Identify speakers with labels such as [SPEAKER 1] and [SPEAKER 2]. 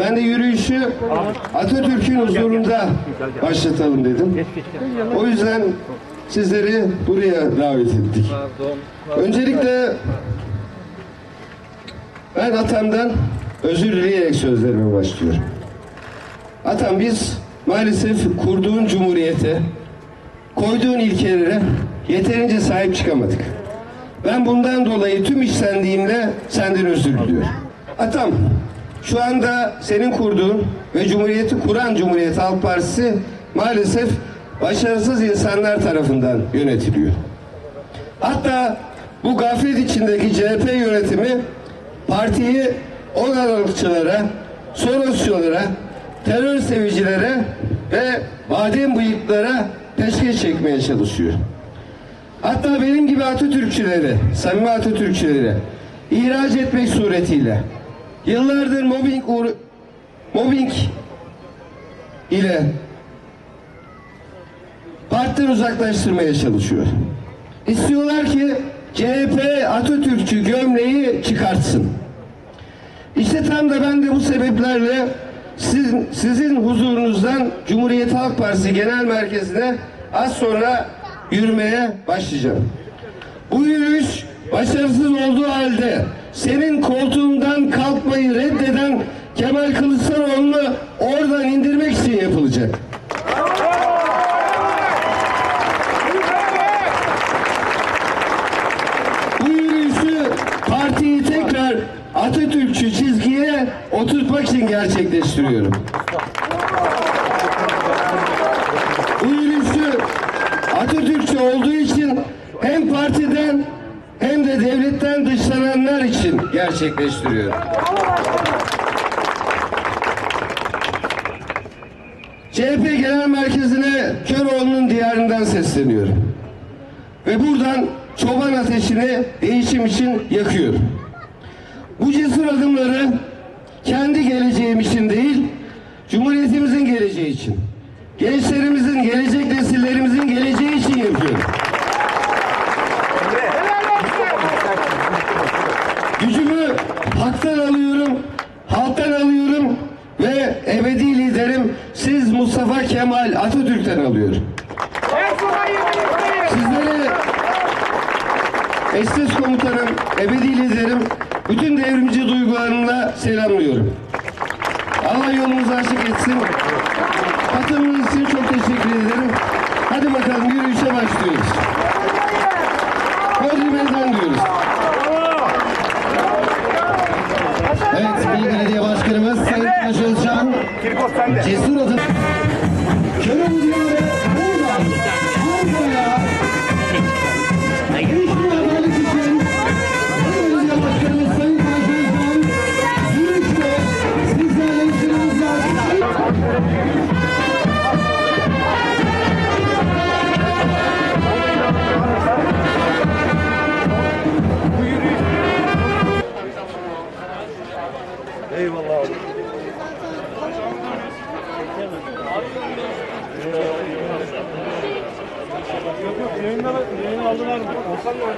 [SPEAKER 1] Ben de yürüyüşü Atatürk'ün huzurunda başlatalım dedim. O yüzden sizleri buraya davet ettik. Öncelikle ben atamdan özür dileyerek sözlerime başlıyorum. Atam biz maalesef kurduğun cumhuriyete, koyduğun ilkelere yeterince sahip çıkamadık. Ben bundan dolayı tüm içtenliğimle senden özür diliyorum. Atam, şu anda senin kurduğun ve Cumhuriyeti kuran Cumhuriyet Halk Partisi maalesef başarısız insanlar tarafından yönetiliyor. Hatta bu gaflet içindeki CHP yönetimi partiyi on aralıkçılara, Sorosçulara, terör sevicilere ve badem bıyıklara peşkeş çekmeye çalışıyor. Hatta benim gibi Atatürkçüleri, samimi Atatürkçüleri ihraç etmek suretiyle yıllardır mobbing uğra- mobbing ile partiden uzaklaştırmaya çalışıyor. İstiyorlar ki CHP Atatürkçü gömleği çıkartsın. İşte tam da ben de bu sebeplerle sizin, sizin huzurunuzdan Cumhuriyet Halk Partisi Genel Merkezi'ne az sonra yürümeye başlayacağım. Bu yürüyüş başarısız olduğu halde senin koltuğundan kalkmayı reddeden Kemal Kılıçdaroğlu'nu oradan indirmek için yapılacak. Bu yürüyüşü partiyi tekrar Atatürkçü çizgiye oturtmak için gerçekleştiriyorum. Bu yürüyüşü Atatürkçü olduğu için hem partiden hem de devletten dışlananlar için gerçekleştiriyorum. CHP Genel Merkezi'ne Köroğlu'nun diyarından sesleniyorum. Ve buradan çoban ateşini değişim için yakıyorum. Bu cesur adımları kendi geleceğim için değil, Cumhuriyetimizin geleceği için, gençlerimizin, gelecek nesillerimizin geleceği için yapıyorum. Gücümü haktan alıyorum, halktan alıyorum ve ebedi liderim siz Mustafa Kemal Atatürk'ten alıyorum. Sizleri Estes komutanım, ebedi liderim, bütün devrimci duygularımla selamlıyorum. Allah yolunuzu açık etsin. Katılımınız için çok teşekkür ederim. Hadi bakalım yürüyüşe başlıyoruz. Hodri meydan diyoruz.
[SPEAKER 2] Evet, İl Belediye Başkanımız Sayın Taş Özcan, cesur adım.
[SPEAKER 3] aldılar mı? Olsan ne oldu?